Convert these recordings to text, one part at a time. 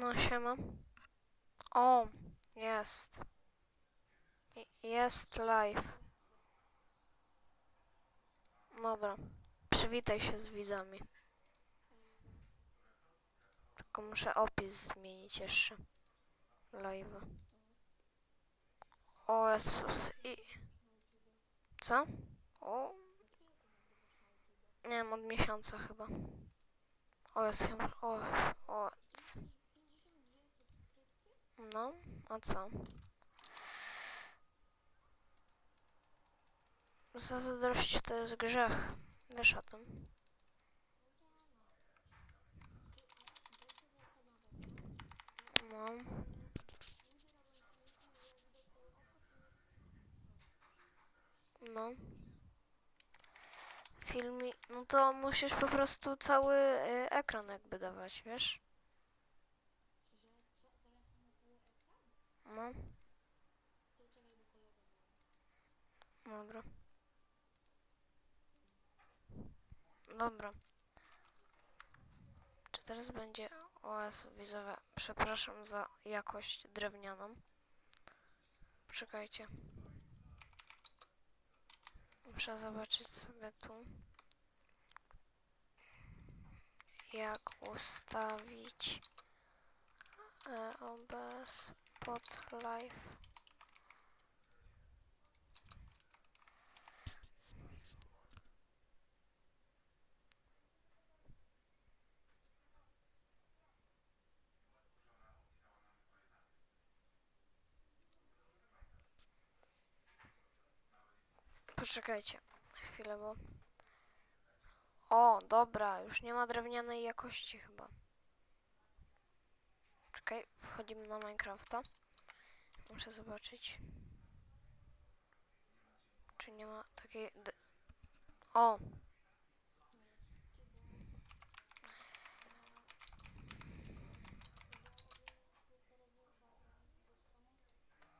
No siema. O, jest. Jest live. Dobra. Przywitaj się z widzami. Tylko muszę opis zmienić jeszcze. Live. O Jezus. I... Co? O. Nie wiem, od miesiąca chyba. O Jezu. O. O. No, a co? Zazdrość to jest grzech. Wiesz o tym. No. No. Filmi... No to musisz po prostu cały y, ekran jakby dawać, wiesz? No. Dobra. Dobra. Czy teraz będzie OS wizowe? Przepraszam za jakość drewnianą. Czekajcie. Muszę zobaczyć sobie tu. Jak ustawić e, OBS pod live. Poczekajcie chwilę, bo... O, dobra, już nie ma drewnianej jakości chyba. Czekaj, wchodzimy na Minecrafta. Muszę zobaczyć. Czy nie ma takiej... O!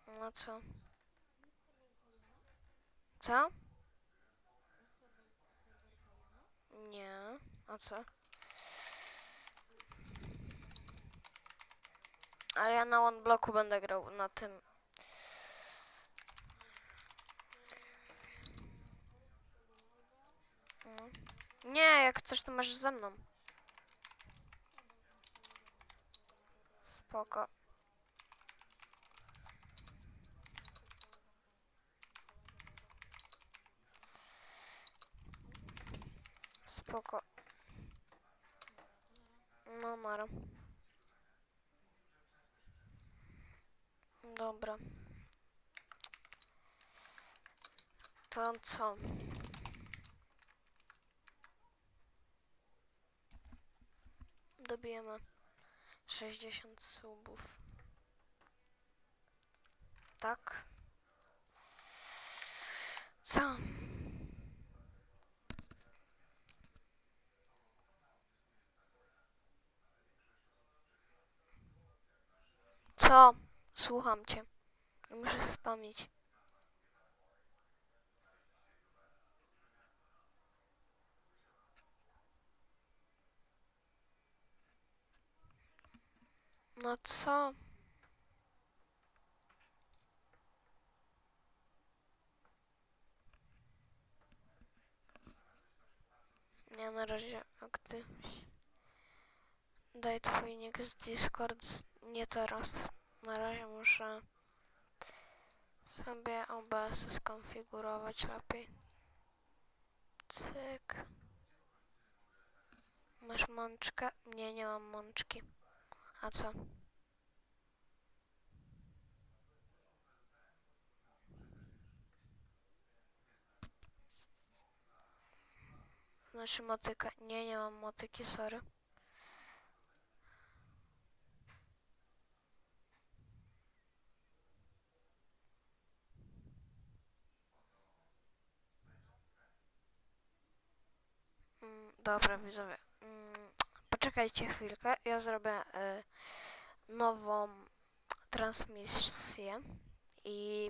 No co? Co? Nie. A co? Ale ja na one bloku będę grał na tym. Mm. Nie, jak chcesz, to masz ze mną. Spoko. Spoko. No, nara. Dobra. To co? Dobijemy 60 subów. Tak? Co? Co? Słucham cię. Muszę spamić. No co? Nie, na razie aktywność. Daj twój nick z Discord, nie teraz. Na razie muszę sobie OBS skonfigurować lepiej. Cyk. Masz mączkę? Nie, nie mam mączki. A co? Znaczy motyka. Nie, nie mam motyki, sorry. Mm, dobra, widzowie. Mm, poczekajcie chwilkę. Ja zrobię y, nową transmisję i